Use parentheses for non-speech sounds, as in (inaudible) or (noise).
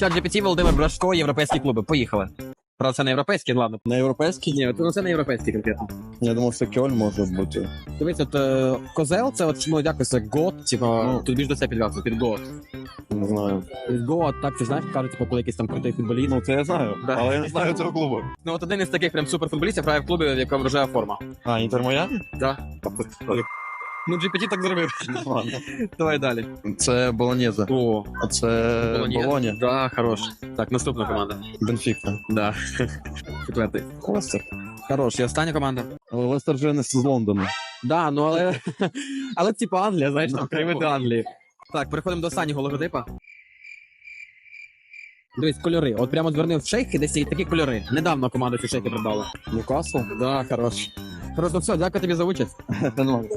Чат GPT, Володимир Брашко, європейські клуби. Поїхали. Правда, це не європейські, ладно. На європейський? Ні, ну це не європейські конкретно. Я думав, що Кьоль може бути. Дивіться, от е, козел, це от ну якось як год, типа, Ну. тут більш до це підв'язано, під год. Не знаю. Год, так ти знаєш, кажуть, типу, коли якийсь там крутий футболіст. Ну, це я знаю, Да. але я не знаю цього клубу. Ну от один із таких прям суперфутболістів грає в клубі, в якому рожева форма. А, Інтер Майамі? Да. Ну, GPT так зробив. Ладно. Давай далі. Це Болонєза. О, А це Болоня. Да, хорош. Так, наступна команда. Бенфіка. Да. Четвертий. Лестер. Хорош, і остання команда. Лестер вже не з Лондону. Да, ну але. (laughs) але типу Англія, знаєш, там краєвиди Англії. Так, переходимо до останнього логотипа. Дивись, кольори. От прямо звернув в шейхи, десь є такі кольори. Недавно команду ці шейхи продали. Ньюкасл? Да, хорош. Просто все, дякую тобі за участь. (laughs) Ну,